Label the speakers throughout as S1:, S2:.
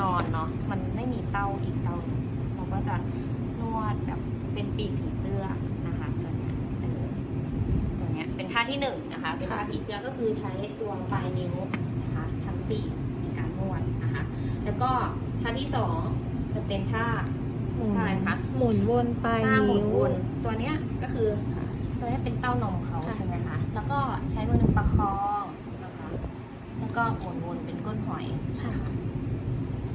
S1: นอนเนาะมันไม่มีเต้าอีกเต้าหนึ่งเราก็จะนวดแบบเป็นปีกผีเสื้อนะคะตัวเนี้ยเออตัวเนี้ยเป็นท่าที่หนึ่งนะคะเป็นท่าผีเสื้อก็คือใช้ตัวปลายนิ้วนะคะทั้งสี่ในการนวดนะคะแล้วก็ท่าที่สองจะเป็นท่า
S2: หมุน
S1: ท่าอะไรคะ
S2: หมุนวนปลาย
S1: ท่าหมุ
S2: นิ้
S1: น
S2: ว
S1: วนตัวเนี้ยก็คือตัวเนี้ยเป็นเต้านมเขา
S2: ค่ะ
S1: ใช่ไหมคะแล้วก็ใช้มือหนึ่งประคองนะคะแล้วก็หมุนวนเป็นก้นหอย
S2: ค่ะ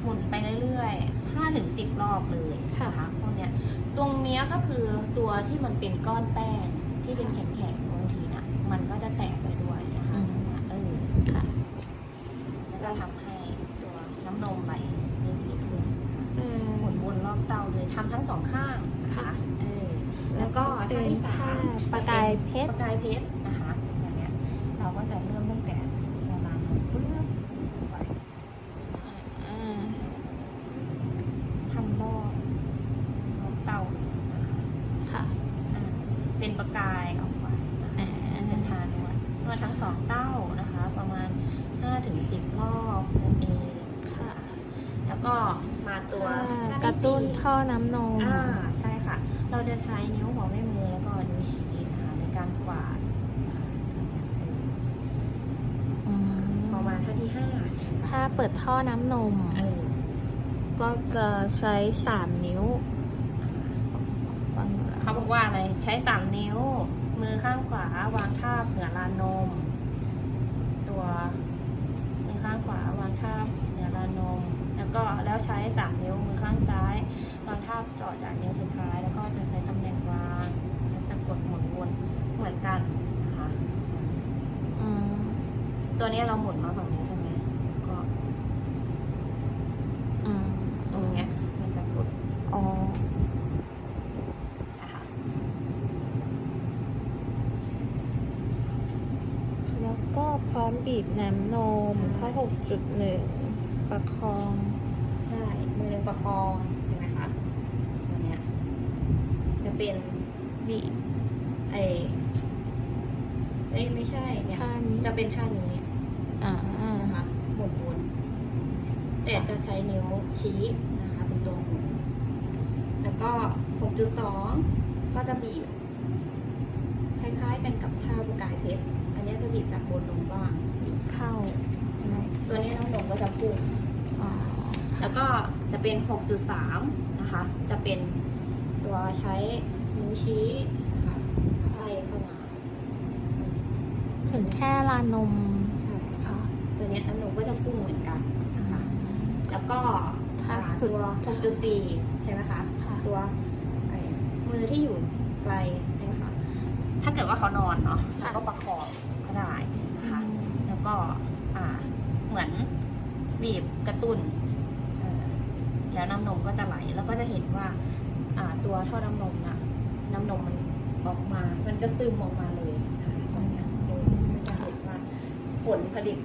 S1: หมุนไปเรื่อยๆห้าถึงสิบรอบเลย
S2: ค่ะ
S1: นะคะพวกเนี้ย ตรงเนี้ยก็คือตัวที่มันเป็นก้อนแป้งที่เป็นแข็งๆบางทีน่ะมันก็จะแตกไปด้วยนะคะเออ
S2: ค่ะ
S1: แล้วก็ทำให้ตัวน้ำนมไหลได้ดีขึ้น
S2: เออ
S1: หมุนวนรอบเตาเลยทำทั้งสองข้างนะคะเออแล้วก็
S2: เป็
S1: ท่านที่สา
S2: ท่ามประกายเพชร
S1: ประกายเพชรนะคะอันเนี้ยเราก็จะเริ่มตั้งแต่ตัวรางปึ๊บไป
S2: อ่า
S1: ทำรอบรอบเตานะคะ
S2: ค่ะ
S1: อ่า เป็นประกายออกมานะคะ
S2: อ่า
S1: เป็นทานวดนวดทั้งสองเต้านะคะ ประมาณ5ถึง10รอบนั่นเอง
S2: ค่ะ
S1: แล้วก็มาตัว
S2: อ่า
S1: ท่าก
S2: ระตุ้น
S1: ที่สี่
S2: ท่อน้ำนม
S1: อ่าใช่ค่ะ เราจะใช้นิ้วหัวแม่มือแล้วก็นิ้วชี้นะคะในการกวาดนะคะเออ
S2: อืม
S1: ประมาณท่าที่ห้าใช่ไหม
S2: ถ้าเปิดท่อน้ำนม
S1: เออ
S2: ก็จะใช้สามนิ้ววาง
S1: เขาบอกว่าอะไรใช้สามนิ้ว มือข้างขวาวางทาบเหนือลานนม ตัวมือข้างขวาวางทาบเหนือลานนม แล้วก็แล้วใช้สามนิ้วมือข้างซ้ายวางทาบต่อจากนิ้วสุดท้าย แล้วก็จะใช้ตำแหน่งวางแล้วจะกดหมุนวนเหมือนกันนะคะ
S2: อืม
S1: ตัวนี้เราหมุนมาฝั่งนี้ใช่ไหมก็
S2: อืม
S1: ตรงเนี้ยมันจะกด
S2: อ๋อ
S1: นะคะ
S2: แล้วก็พร้อมบีบน้ำนมท่อหกจุดหนึ่งประคอง
S1: ใช่ มือหนึ่งประคองใช่ไหมคะตัวเนี้ยจะเป็นบีไอเอ้ยไม่ใช่เนี่ย
S2: ท่านี้
S1: จะเป็นท่านี้
S2: อ่า
S1: นะคะหมุนวนแต่จะใช้นิ้วชี้นะคะเป็นตัวหมุนแล้วก็ 6.2 ก็จะบีบ คล้ายๆกันกับท่าประกายเพชร อันเนี้ยจะบีบจากบนลงล่างบีบ
S2: เข้า
S1: ใช่ตัวนี้น้ำนมก็จะพุ่ง
S2: อ๋อ
S1: แล้วก็จะเป็น 6.3 นะคะ จะเป็นตัวใช้นิ้วชี้นะคะไล่เข้ามา
S2: ถึงแค่ลานนม
S1: ใช่ค่ะ ตัวเนี้ยน้ำนมก็จะพุ่งเหมือนกันนะคะ แล้วก็
S2: ถ้า
S1: อ่า
S2: สุด
S1: ตัว 6.4 ใช่ไหมคะ
S2: ค่ะ
S1: ตัวไอ้มือที่อยู่ไกลใช่ไหมคะ ถ้าเกิดว่าเขานอนเนาะเราก็ประคองก็ได้นะคะ แล้วก็อ่าเหมือนบีบกระตุ้นเออแล้วน้ำนมก็จะไหลแล้วก็จะเห็นว่าอ่าตัวท่อน้ำนมนะน้ำนมมันออกมา มันจะซึมออกมาเลยนะคะตรงเนี้ยเออมันจะเห็นว่าผลผลิต